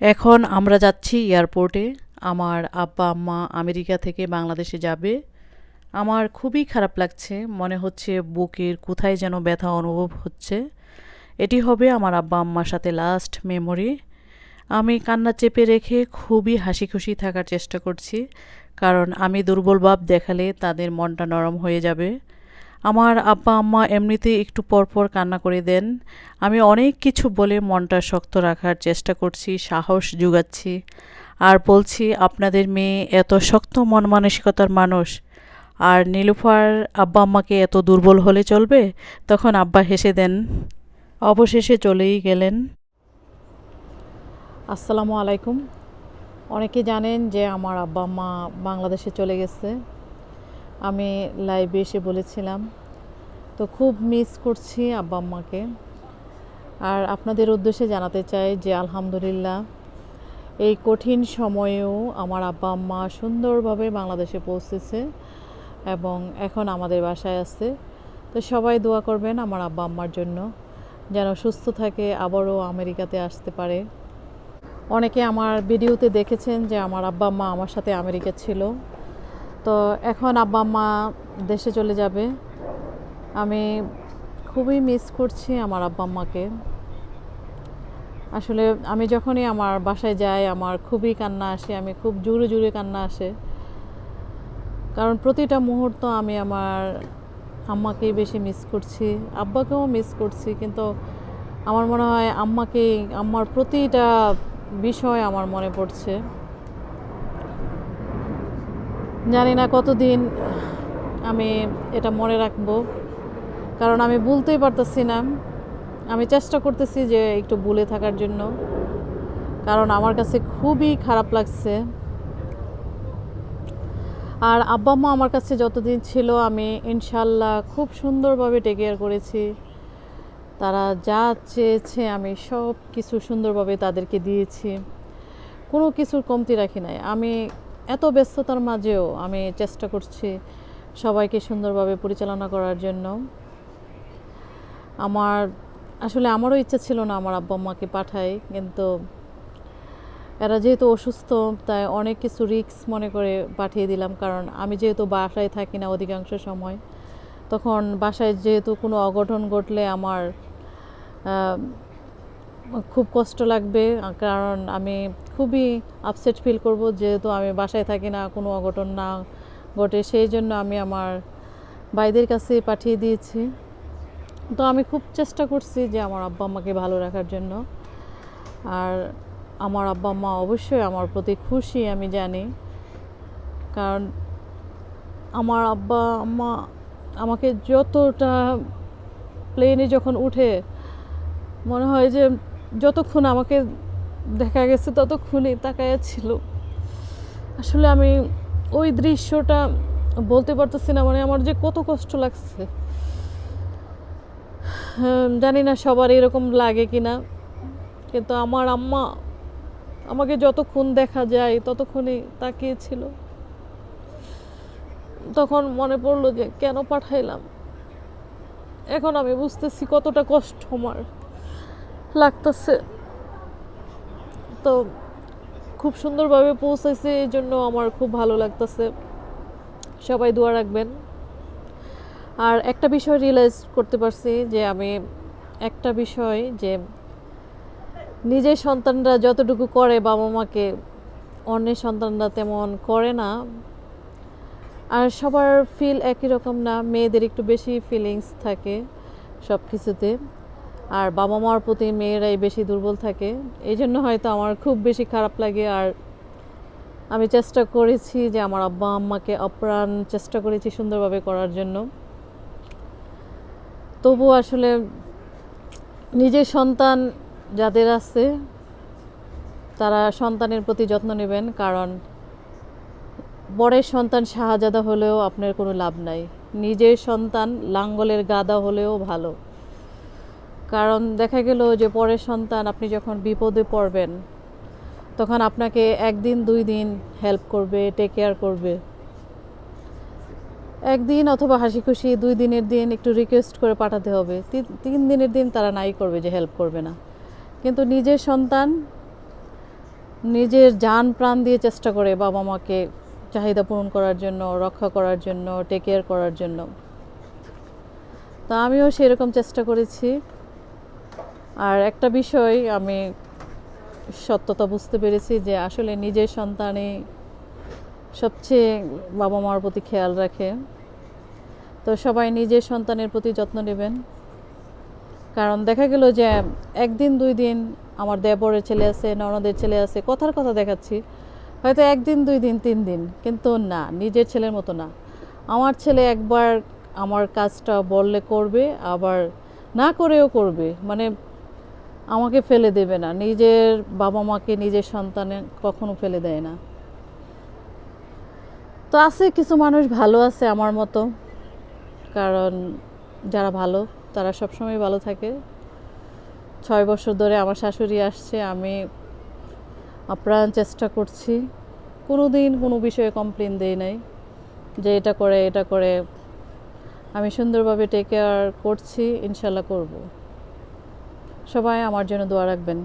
এখন আমরা যাচ্ছি এয়ারপোর্টে। আমার আব্বা, আম্মা আমেরিকা থেকে বাংলাদেশে যাবে। আমার খুবই খারাপ লাগছে। মনে হচ্ছে বুকের কোথায় যেন ব্যথা অনুভব হচ্ছে। এটি হবে আমার আব্বা, আম্মার সাথে লাস্ট মেমোরি আমি কান্না চেপে রেখে খুবই হাসি খুশি থাকার চেষ্টা করছি। কারণ আমি দুর্বল ভাব দেখালে তাদের মনটা নরম হয়ে যাবে। আমার আব্বা, আম্মা এমনিতেই একটু পরপর কান্না করে দেন। আমি অনেক কিছু বলে মনটা শক্ত রাখার চেষ্টা করছি, সাহস যোগাচ্ছি আর বলছি, আপনাদের মেয়ে এত শক্ত মন মানসিকতার মানুষ, আর নীলুফার আব্বা, আম্মাকে এত দুর্বল হলে চলবে? তখন আব্বা হেসে দেন, অবশেষে চলেই গেলেন। আসসালামু আলাইকুম। অনেকে জানেন যে আমার আব্বা, আম্মা বাংলাদেশে চলে গেছে। আমি লাইভে এসে বলেছিলাম, তো খুব মিস করছি আব্বা আম্মাকে। আর আপনাদের উদ্দেশ্যে জানাতে চাই যে আলহামদুলিল্লাহ, এই কঠিন সময়েও আমার আব্বা আম্মা সুন্দরভাবে বাংলাদেশে পৌঁছেছে এবং এখন আমাদের বাসায় আছে। তো সবাই দোয়া করবেন আমার আব্বা আম্মার জন্য, যেন সুস্থ থাকে, আবারও আমেরিকাতে আসতে পারে। অনেকে আমার ভিডিওতে দেখেছেন যে আমার আব্বা আম্মা আমার সাথে আমেরিকা ছিল। তো এখন আব্বা মা দেশে চলে যাবে। আমি খুবই মিস করছি আমার আব্বা আম্মাকে। আসলে আমি যখনই আমার বাসায় যাই, আমার খুবই কান্না আসে, আমি খুব জোরে জোরে কান্না আসে। কারণ প্রতিটা মুহূর্ত আমি আমার আম্মাকেই বেশি মিস করছি, আব্বাকেও মিস করছি, কিন্তু আমার মনে হয় আম্মাকে আম্মার প্রতিটা বিষয় আমার মনে পড়ছে। জানি না কতদিন আমি এটা মনে রাখব। কারণ আমি ভুলতেই পারতেছি না। আমি চেষ্টা করতেছি যে একটু ভুলে থাকার জন্য। কারণ আমার কাছে খুবই খারাপ লাগছে। আর আব্বা মা আমার কাছে যতদিন ছিল, আমি ইনশাল্লাহ খুব সুন্দরভাবে টেক কেয়ার করেছি। তারা যা চেয়েছে, আমি সব কিছু সুন্দরভাবে তাদেরকে দিয়েছি। কোনো কিছুর কমতি রাখি নাই। আমি এত ব্যস্ততার মাঝেও আমি চেষ্টা করছি সবাইকে সুন্দরভাবে পরিচালনা করার জন্য। আমার, আসলে আমারও ইচ্ছা ছিল না আমার আব্বা আম্মাকে পাঠাই কিন্তু এরা যেহেতু অসুস্থ, তাই অনেক কিছু রিস্ক মনে করে পাঠিয়ে দিলাম, কারণ আমি যেহেতু বাসায় থাকি না অধিকাংশ সময়, তখন বাসায় যেহেতু কোনো অঘটন ঘটলে আমার খুব কষ্ট লাগবে, কারণ আমি খুবই আপসেট ফিল করব যেহেতু আমি বাসায় থাকি না, কোনো অঘটন না ঘটে, সেই জন্য আমি আমার ভাইদের কাছে পাঠিয়ে দিয়েছি। তো আমি খুব চেষ্টা করছি যে আমার আব্বা আম্মাকে ভালো রাখার জন্য। আর আমার আব্বা আম্মা অবশ্যই আমার প্রতি খুশি, আমি জানি। কারণ আমার আব্বা আম্মা আমাকে যতটা প্লেনে যখন উঠে, মনে হয় যে যতক্ষণ আমাকে দেখা গেছে ততক্ষণই তাকায়া ছিল। আসলে আমি ওই দৃশ্যটা বলতে পারতেছি না মানে আমার যে কত কষ্ট লাগছে। জানি না সবার এরকম লাগে কি না কিন্তু আমার আম্মা আমাকে যতক্ষণ দেখা যায় ততক্ষণই তাকিয়েছিল তখন মনে পড়ল যে, কেন পাঠাইলাম? এখন আমি বুঝতেছি কতটা কষ্ট আমার। লাগতেছে। তো খুব সুন্দরভাবে পৌঁছাইছে, এই জন্য আমার খুব ভালো লাগতেছে। সবাই দোয়া রাখবেন। আর একটা বিষয় রিয়েলাইজ করতে পারছি যে আমি একটা বিষয় যে নিজের সন্তানরা যতটুকু করে বাবা মাকে, অন্যের সন্তানরা তেমন করে না। আর সবার ফিল একই রকম না, মেয়েদের একটু বেশি ফিলিংস থাকে সব কিছুতে আর বাবা মার প্রতি মেয়েরাই বেশি দুর্বল থাকে। এই জন্য হয়তো আমার খুব বেশি খারাপ লাগে আর আমি চেষ্টা করেছি যে আমার আব্বা আম্মাকে অপ্রাণ চেষ্টা করেছি সুন্দরভাবে করার জন্য। তবু আসলে নিজের সন্তান যাদের আছে, তারা সন্তানের প্রতি যত্ন নেবেন কারণ বরের সন্তান শাহজাদা হলেও আপনার কোনো লাভ নাই। নিজের সন্তান লাঙ্গলের গাদা হলেও ভালো। কারণ দেখা গেল যে পরের সন্তান আপনি যখন বিপদে পড়বেন, তখন আপনাকে একদিন, দুই দিন হেল্প করবে টেক কেয়ার করবে। একদিন অথবা হাসি খুশি দুই দিনের দিন একটু রিকোয়েস্ট করে পাঠাতে হবে। তিন দিনের দিন তারা নাই করবে যে হেল্প করবে না। কিন্তু নিজের সন্তান নিজের যান প্রাণ দিয়ে চেষ্টা করে বাবা মাকে চাহিদা পূরণ করার জন্য, রক্ষা করার জন্য টেক কেয়ার করার জন্য। তা আমিও সেরকম চেষ্টা করেছি। আর একটা বিষয় আমি সত্যতা বুঝতে পেরেছি যে আসলে নিজের সন্তানই সবচেয়ে বাবা মার প্রতি খেয়াল রাখে। তো সবাই নিজের সন্তানের প্রতি যত্ন নেবেন। কারণ দেখা গেল যে একদিন, দুই দিন আমার দেবরের ছেলে আছে, ননদের ছেলে আছে, কথার কথা দেখাচ্ছি। হয়তো একদিন, দুই দিন, তিন দিন, কিন্তু না, নিজের ছেলের মতো না। আমার ছেলে একবার আমার কাজটা বললে করবে, আবার না করেও করবে। মানে আমাকে ফেলে দেবে না। নিজের বাবা মাকে, নিজের সন্তানে কখনো ফেলে দেয় না। তো আছে, কিছু মানুষ ভালো আছে আমার মতো। কারণ যারা ভালো, তারা সবসময় ভালো থাকে। ছয় বছর ধরে আমার শাশুড়ি আসছে, আমি আপ্রাণ চেষ্টা করছি। কোনো দিন কোনো বিষয়ে কমপ্লেন দেই নাই যে এটা করে এটা করে। আমি সুন্দরভাবে টেক কেয়ার করছি, ইনশাল্লাহ করব। সবাই আমার জন্য দোয়া রাখবেন।